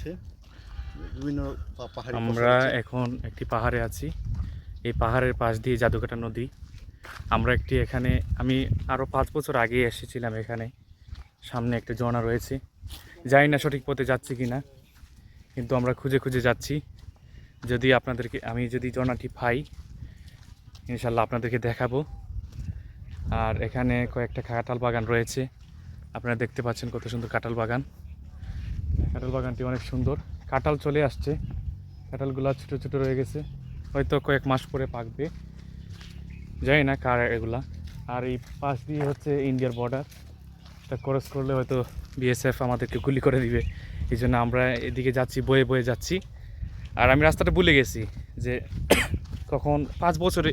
হচ্ছে বিভিন্ন পাহাড়ি আমরা এখন একটি পাহাড়ে আছি। এই পাহাড়ের পাশ দিয়ে জাদুকাটা নদী। আমরা একটি এখানে আমি আরও পাঁচ বছর আগে এসেছিলাম এখানে। সামনে একটা ঝর্ণা রয়েছে। জানি না সঠিক পথে যাচ্ছি কি না কিন্তু আমরা খুঁজে খুঁজে যাচ্ছি। যদি আপনাদেরকে আমি যদি ঝর্ণাটি পাই ইনশাল্লাহ আপনাদেরকে দেখাবো। আর এখানে কয়েকটা কাঁঠাল বাগান রয়েছে। আপনারা দেখতে পাচ্ছেন কত সুন্দর কাঁঠাল বাগান। কাঁঠাল বাগানটি অনেক সুন্দর। কাঁঠাল চলে আসছে। কাঁঠালগুলো ছোটো ছোটো রয়ে গেছে। হয়তো কয়েক মাস পরে পাকবে। জানি না কার এগুলা। আর এই পাশ দিয়ে হচ্ছে ইন্ডিয়ার বর্ডার এটা ক্রস করলে হয়তো বিএসএফ আমাদেরকে গুলি করে দিবে। এই জন্য আমরা এদিকে যাচ্ছি, বয়ে বয়ে যাচ্ছি। আর আমি রাস্তাটা ভুলে গেছি যে কখন পাঁচ বছর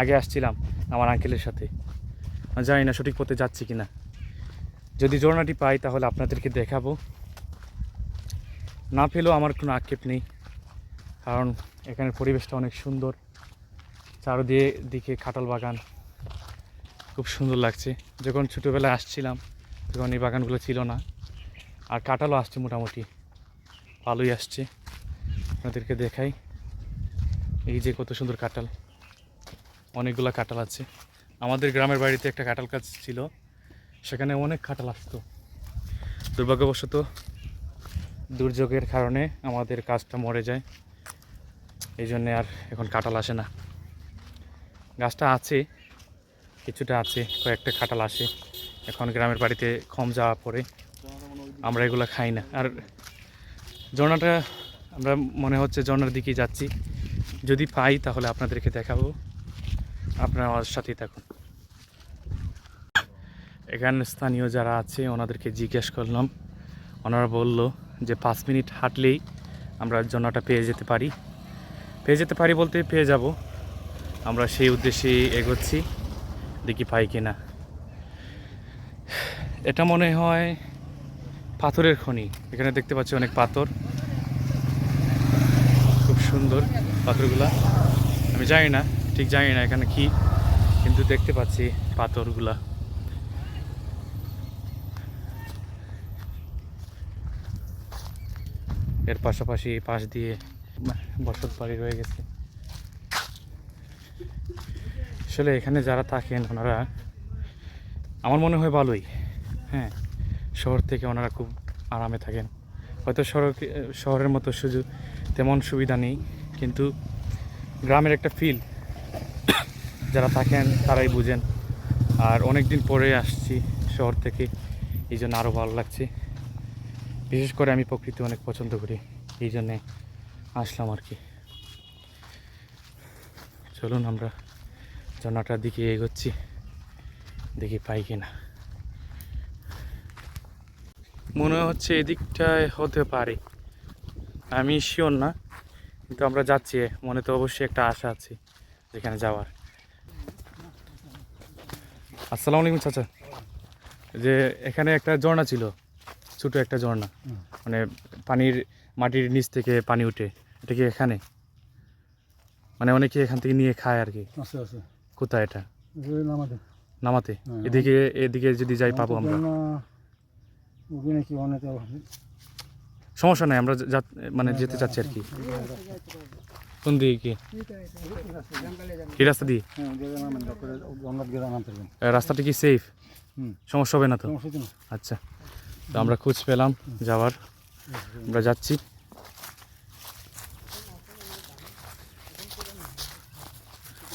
আগে আসছিলাম আমার আঙ্কেলের সাথে। জানি না সঠিক পথে যাচ্ছি কিনা। যদি ঝর্ণাটি পাই তাহলে আপনাদেরকে দেখাবো। না পেলেও আমার কোনো আক্ষেপ নেই। কারণ এখানের পরিবেশটা অনেক সুন্দর। চারদিকে দিকে খাটাল বাগান। খুব সুন্দর লাগছে। যখন ছোটোবেলায় আসছিলাম, তখন এই বাগানগুলো ছিল না। আর কাঁঠালও আসছে মোটামুটি। ভালোই আসছে। আপনাদেরকে দেখাই। এই যে কত সুন্দর কাঁঠাল। অনেকগুলো কাঁঠাল আছে। আমাদের গ্রামের বাড়িতে একটা কাঁঠাল গাছ ছিল। সেখানে অনেক কাঁঠাল আসতো। দুর্ভাগ্যবশত দুর্যোগের কারণে আমাদের কাজটা মরে যায়। এই জন্যে আর এখন কাঁঠাল আসে না। গাছটা আছে, কিছুটা আছে, কয়েকটা কাঁঠাল আসে। এখন গ্রামের বাড়িতে কম যাওয়া পরে আমরা এগুলো খাই না। আর ঝর্ণাটা, আমরা মনে হচ্ছে ঝর্ণার দিকেই যাচ্ছি। যদি পাই তাহলে আপনাদেরকে দেখাবো। আপনারা আমার সাথেই থাকুন। এখানে স্থানীয় যারা আছে, ওনাদেরকে জিজ্ঞেস করলাম। ওনারা বলল যে পাঁচ মিনিট হাঁটলেই আমরা জন্যটা পেয়ে যেতে পারি। পেয়ে যেতে পারি বলতে পেয়ে যাব। আমরা সেই উদ্দেশ্যে এগোচ্ছি। দেখি পাই কিনা। এটা মনে হয় পাথরের খনি। এখানে দেখতে পাচ্ছি অনেক পাথর। খুব সুন্দর পাথরগুলা। আমি জানি না, ঠিক জানি না এখানে কি, কিন্তু দেখতে পাচ্ছি পাথরগুলা। এর পাশাপাশি পাশ দিয়ে বসত বাড়ি রয়ে গেছে। আসলে এখানে যারা থাকেন, ওনারা আমার মনে হয় ভালোই হ্যাঁ শহর থেকে ওনারা খুব আরামে থাকেন। হয়তো শহর শহরের মতো সুযোগ তেমন সুবিধা নেই, কিন্তু গ্রামের একটা ফিল যারা থাকেন তারাই বুঝেন। আর অনেক দিন পরে আসছি শহর থেকে, এই জন্য আরও ভালো লাগছে। বিশেষ করে আমি প্রকৃতি অনেক পছন্দ করি, এই জন্যে আসলাম আর কি। চলুন আমরা ঝর্ণাটার দিকে এগোচ্ছি, দেখি পাই কিনা। মনে হচ্ছে এদিকটায় হতে পারে। আমি শিওর না, কিন্তু আমরা যাচ্ছি, মনে তো অবশ্যই একটা আশা আছে, যেখানে যাওয়ার। আসসালামু আলাইকুম, চাচা। যে এখানে একটা ঝর্ণা ছিল ছোটো একটা ঝর্ণা। মানে পানির মাটির নিচ থেকে পানি উঠে এটা কি এখানে? মানে অনেকে এখান থেকে নিয়ে খায় আর কি। কোথায় এটা? নামাতে। নামাতে? হ্যাঁ। এদিকে এদিকে যদি যাই পাবো আমরা। সমস্যা নাই আমরা মানে যেতে চাচ্ছি আর কি। কোন দিকে কি? রাস্তা দিয়ে? হ্যাঁ রাস্তাটা কি সেফ সমস্যা হবে না তো? আচ্ছা। তো আমরা খোঁজ পেলাম যাওয়ার। আমরা যাচ্ছি।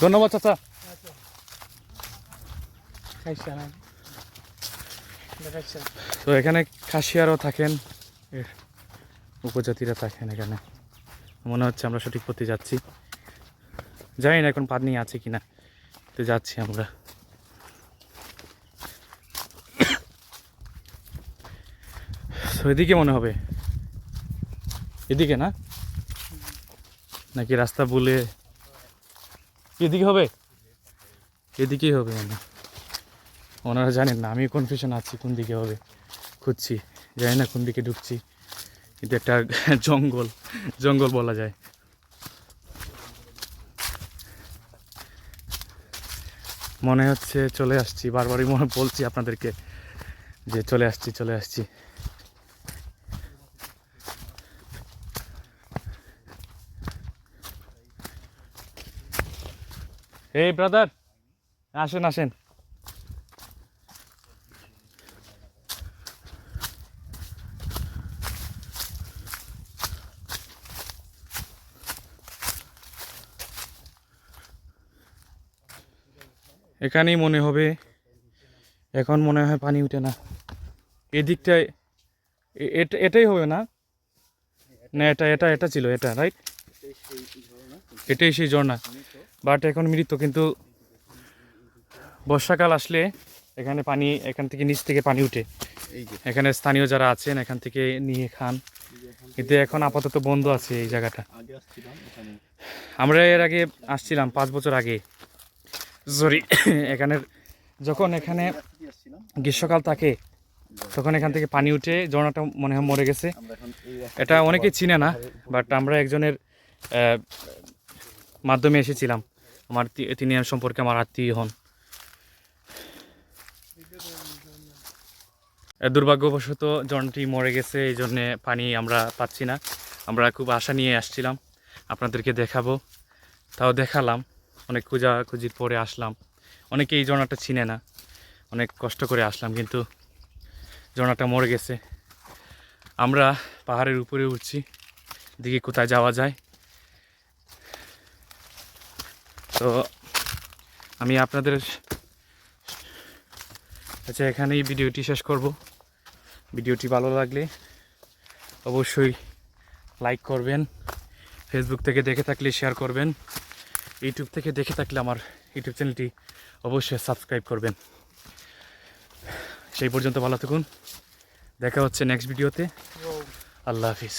ধন্যবাদ, চাচা। তো এখানে খাসিয়ারও থাকেন উপজাতিরা থাকেন এখানে। মনে হচ্ছে আমরা সঠিক পথে যাচ্ছি। জানি না এখন পানি আছে কিনা, তো যাচ্ছি আমরা। এদিকে মনে হবে। এদিকে না? নাকি রাস্তা বলে এদিকে হবে? এদিকেই হবে মানে ওনারা জানেন না, আমি কনফিউশন আছি, কোন দিকে হবে, খুঁজছি। জানি না কোন দিকে ঢুকছি, কিন্তু একটা জঙ্গল জঙ্গল বলা যায়। মনে হচ্ছে চলে আসছি, বারবারই মনে বলছি আপনাদেরকে যে চলে আসছি চলে আসছি। এই ব্রাদার আসেন আসেন এখানেই মনে হবে। এখন মনে হয় পানি উঠে না। এদিকটায় এটা, এটাই হবে না? না, এটা এটা এটা ছিল, এটা রাইট এটাই সেই ঝর্ণা। বাট এখন মৃত কিন্তু বর্ষাকাল আসলে এখানে পানি এখান থেকে নিচ থেকে পানি উঠে। এখানে স্থানীয় যারা আছেন এখান থেকে নিয়ে খান। কিন্তু এখন আপাতত বন্ধ আছে এই জায়গাটা। আমরা এর আগে আসছিলাম পাঁচ বছর আগে। সরি এখানে যখন এখানে গ্রীষ্মকাল থাকে তখন এখান থেকে পানি উঠে ঝর্ণাটা মনে হয় মরে গেছে। এটা অনেকে চিনে না বাট আমরা একজনের মাধ্যমে এসেছিলাম। আমার তিনি সম্পর্কে আমার আত্মীয় হন। দুর্ভাগ্যবশত জনটি মরে গেছে, এই জন্যে পানি আমরা পাচ্ছি না। আমরা খুব আশা নিয়ে আসছিলাম। আপনাদেরকে দেখাবো। তাও দেখালাম। অনেক খোঁজাখুঁজির পরে আসলাম। অনেকে এই ঝর্ণাটা চিনে না। অনেক কষ্ট করে আসলাম, কিন্তু ঝর্ণাটা মরে গেছে। আমরা পাহাড়ের উপরে উঠছি। দিকে কোথায় যাওয়া যায়। তো আমি আপনাদের আচ্ছা এখানেই ভিডিওটি শেষ করব ভিডিওটি ভালো লাগলে অবশ্যই লাইক করবেন ফেসবুক থেকে দেখে থাকলে শেয়ার করবেন ইউটিউব থেকে দেখে থাকলে আমার ইউটিউব চ্যানেলটি অবশ্যই সাবস্ক্রাইব করবেন সেই পর্যন্ত ভালো থাকুন দেখা হচ্ছে নেক্সট ভিডিওতে আল্লাহ হাফিজ